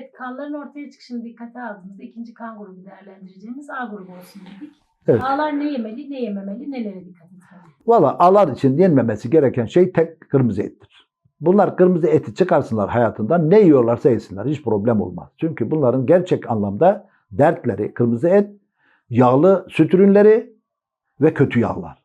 Evet kanların ortaya çıkışını dikkate aldığımızda ikinci kan grubu değerlendireceğimiz A grubu olsun dedik. Evet. A'lar ne yemeli, ne yememeli, nelere dikkat etmeli? Valla ağlar için yenmemesi gereken şey tek kırmızı ettir. Bunlar kırmızı eti çıkarsınlar hayatından ne yiyorlarsa yesinler hiç problem olmaz. Çünkü bunların gerçek anlamda dertleri kırmızı et, yağlı süt ürünleri ve kötü yağlar.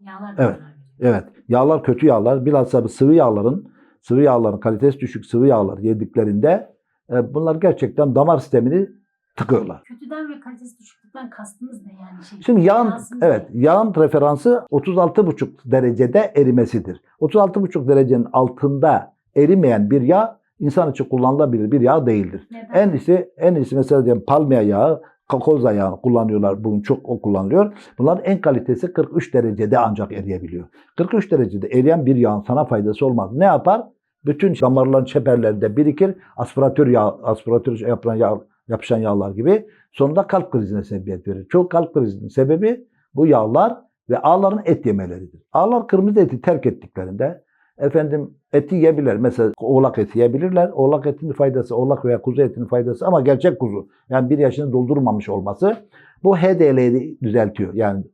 Yağlar Evet. Evet yağlar kötü yağlar bilhassa sıvı yağların sıvı yağların kalitesi düşük sıvı yağlar yediklerinde bunlar gerçekten damar sistemini tıkıyorlar. Kötüden ve kalitesi düşüklükten kastımız ne yani? Şey, Şimdi yağın evet ne? yağın referansı 36,5 derecede erimesidir. 36,5 derecenin altında erimeyen bir yağ insan için kullanılabilir bir yağ değildir. Neden? En iyisi en iyisi mesela diyelim palmiye yağı, kakoza yağı kullanıyorlar. Bugün çok o kullanılıyor. Bunların en kalitesi 43 derecede ancak eriyebiliyor. 43 derecede eriyen bir yağın sana faydası olmaz. Ne yapar? Bütün damarların çeperlerinde birikir. Aspiratör yağ, aspiratör yapılan yağ, yapışan yağlar gibi. Sonunda kalp krizine sebebiyet verir. Çok kalp krizinin sebebi bu yağlar ve ağların et yemeleridir. Ağlar kırmızı eti terk ettiklerinde efendim eti yiyebilirler. Mesela oğlak eti yiyebilirler. Oğlak etinin faydası, oğlak veya kuzu etinin faydası ama gerçek kuzu. Yani bir yaşını doldurmamış olması bu HDL'yi düzeltiyor. Yani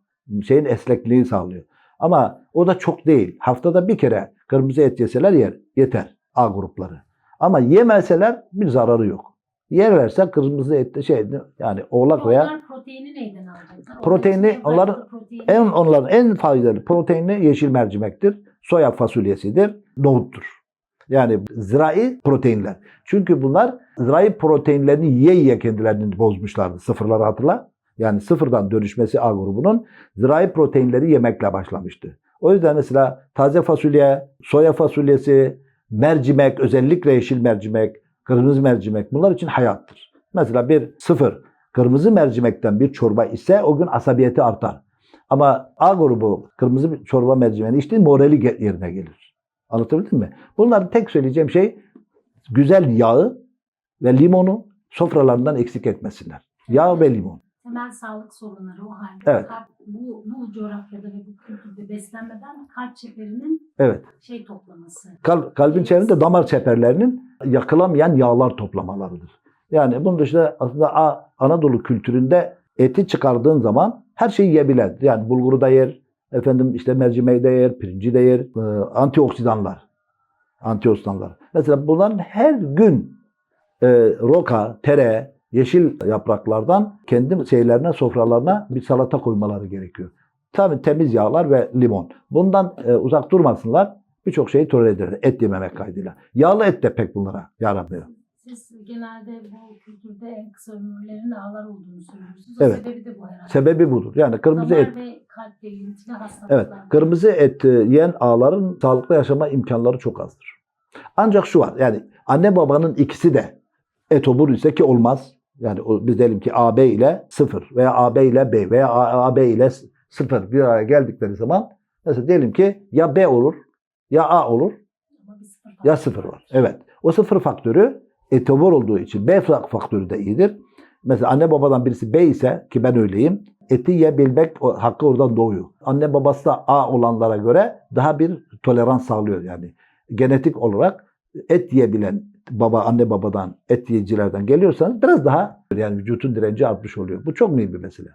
şeyin esnekliğini sağlıyor. Ama o da çok değil. Haftada bir kere kırmızı et yeseler yer, yeter A grupları. Ama yemeseler bir zararı yok. Yerlerse kırmızı et şey yani oğlak veya Onlar proteini neyden alacaklar? Proteini, onların en onların en faydalı proteini yeşil mercimektir. Soya fasulyesidir, nohuttur. Yani zirai proteinler. Çünkü bunlar zirai proteinlerini yiye yiye kendilerini bozmuşlardı. Sıfırları hatırla. Yani sıfırdan dönüşmesi A grubunun zirai proteinleri yemekle başlamıştı. O yüzden mesela taze fasulye, soya fasulyesi, mercimek, özellikle yeşil mercimek, kırmızı mercimek bunlar için hayattır. Mesela bir sıfır kırmızı mercimekten bir çorba ise o gün asabiyeti artar. Ama A grubu kırmızı çorba mercimeğini içtiğin morali yerine gelir. Anlatabildim mi? Bunların tek söyleyeceğim şey güzel yağı ve limonu sofralarından eksik etmesinler. Yağ ve limon. Temel sağlık sorunları o halde. Evet. Kalp- bu, bu coğrafyada ve bu kültürde beslenmeden kalp çeperinin Evet. şey toplaması. Kal- kalbin çevrinde damar çeperlerinin yakılamayan yağlar toplamalarıdır. Yani bunun dışında aslında A- Anadolu kültüründe eti çıkardığın zaman her şeyi yiyebilen. Yani bulguru da yer, efendim işte mercimeği de yer, pirinci de yer, e, antioksidanlar. Antioksidanlar. Mesela bunların her gün e, roka, tere, yeşil yapraklardan kendi şeylerine, sofralarına bir salata koymaları gerekiyor. Tabii temiz yağlar ve limon. Bundan e, uzak durmasınlar. Birçok şeyi tolere eder. Et yememek kaydıyla. Yağlı et de pek bunlara yaramıyor. Siz genelde bu kültürde en kısa ömürlerin ağlar olduğunu söylüyorsunuz. O Evet. sebebi de bu herhalde. Sebebi budur. Yani kırmızı Damar et. ve kalple ilintili hastalıklar. Evet. Kırmızı et e, yiyen ağların sağlıklı yaşama imkanları çok azdır. Ancak şu var. Yani anne babanın ikisi de etobur ise ki olmaz. Yani o, biz diyelim ki AB ile 0 veya AB ile B veya AB ile 0 bir araya geldikleri zaman mesela diyelim ki ya B olur ya A olur ya faktörü sıfır var. Evet. O sıfır faktörü etobor olduğu için B faktörü de iyidir. Mesela anne babadan birisi B ise ki ben öyleyim. Eti yiyebilmek hakkı oradan doğuyor. Anne babası da A olanlara göre daha bir tolerans sağlıyor yani. Genetik olarak et yiyebilen baba anne babadan et yiyicilerden geliyorsanız biraz daha yani vücutun direnci artmış oluyor. Bu çok mühim bir mesele.